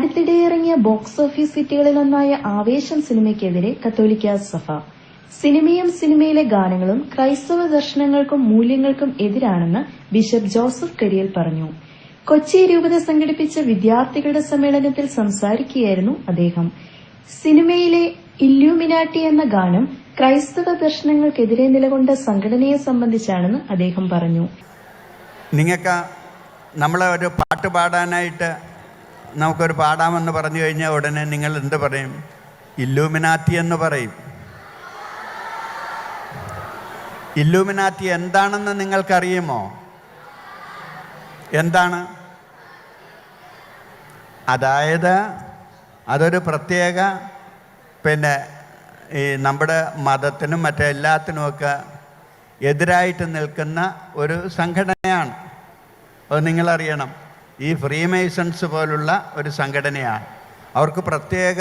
അടുത്തിടെ ഇറങ്ങിയ box office ഹിറ്റുകളിലൊന്നായ ആവേശം സിനിമയ്ക്കെതിരെ കത്തോലിക്ക സഭ. സിനിമയും സിനിമയിലെ ഗാനങ്ങളും ക്രൈസ്തവ ദർശനങ്ങൾക്കും മൂല്യങ്ങൾക്കും എതിരാണെന്ന് ബിഷപ്പ് ജോസഫ് കരിയൽ പറഞ്ഞു. കൊച്ചി രൂപത സംഘടിപ്പിച്ച വിദ്യാർത്ഥികളുടെ സമ്മേളനത്തിൽ സംസാരിക്കുകയായിരുന്നു അദ്ദേഹം. സിനിമയിലെ ഇല്യൂമിനാട്ടി എന്ന ഗാനം ക്രൈസ്തവ ദർശനങ്ങൾക്കെതിരെ നിലകൊണ്ട സംഘടനയെ സംബന്ധിച്ചാണെന്ന് അദ്ദേഹം പറഞ്ഞു. നിങ്ങൾക്ക് നമ്മളെ ഒരു പാട്ട് പാടാനായിട്ട് നമുക്കൊരു പാടാമെന്ന് പറഞ്ഞു കഴിഞ്ഞാൽ ഉടനെ നിങ്ങൾ എന്ത് പറയും? ഇല്ലൂമിനാറ്റി എന്ന് പറയും. ഇല്ലൂമിനാറ്റി എന്താണെന്ന് നിങ്ങൾക്കറിയുമോ? എന്താണ്? അതായത് അതൊരു പ്രത്യേക പിന്നെ ഈ നമ്മുടെ മതത്തിനും മറ്റെല്ലാത്തിനുമൊക്കെ എതിരായിട്ട് നിൽക്കുന്ന ഒരു സംഘടനയാണ്. അത് നിങ്ങളറിയണം. ഈ ഫ്രീമേസൺസ് പോലുള്ള ഒരു സംഘടനയാണ്. അവർക്ക് പ്രത്യേക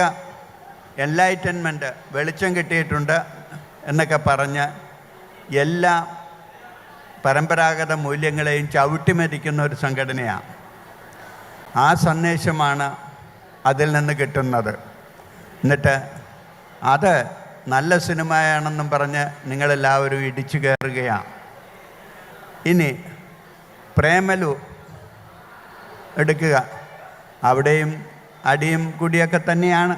എൻലൈറ്റൻമെന്റ് വെളിച്ചം കിട്ടിയിട്ടുണ്ട് എന്നൊക്കെ പറഞ്ഞ് എല്ലാ പരമ്പരാഗത മൂല്യങ്ങളെയും ചവിട്ടിമരിക്കുന്ന ഒരു സംഘടനയാണ്. ആ സന്ദേശമാണ് അതിൽ നിന്ന് കിട്ടുന്നത്. എന്നിട്ട് അത് നല്ല സിനിമയാണെന്നും പറഞ്ഞ് നിങ്ങളെല്ലാവരും ഇടിച്ചു കയറുകയാണ്. ഇനി പ്രേമലു എടുക്കുക. അവിടെയും അടിയും കുടിയൊക്കെ തന്നെയാണ്.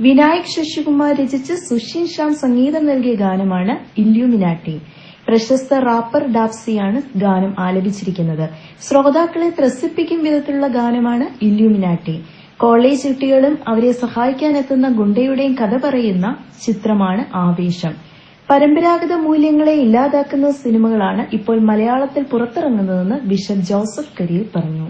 വിനായക് ശശികുമാർ രചിച്ച് സുഷിൻ ശ്യാം സംഗീതം നൽകിയ ഗാനമാണ് ഇല്യൂമിനാട്ടി പ്രശസ്ത റാപ്പർ ഡാപ്സിയാണ് ഗാനം ആലപിച്ചിരിക്കുന്നത്. ശ്രോതാക്കളെ ത്രസിപ്പിക്കും വിധത്തിലുള്ള ഗാനമാണ് ഇല്യൂമിനാട്ടി കോളേജ് കുട്ടികളും അവരെ സഹായിക്കാനെത്തുന്ന ഗുണ്ടയുടെയും കഥ പറയുന്ന ചിത്രമാണ് ആവേശം. പരമ്പരാഗത മൂല്യങ്ങളെ ഇല്ലാതാക്കുന്ന സിനിമകളാണ് ഇപ്പോൾ മലയാളത്തിൽ പുറത്തിറങ്ങുന്നതെന്ന് ബിഷപ്പ് ജോസഫ് കരിയിൽ പറഞ്ഞു.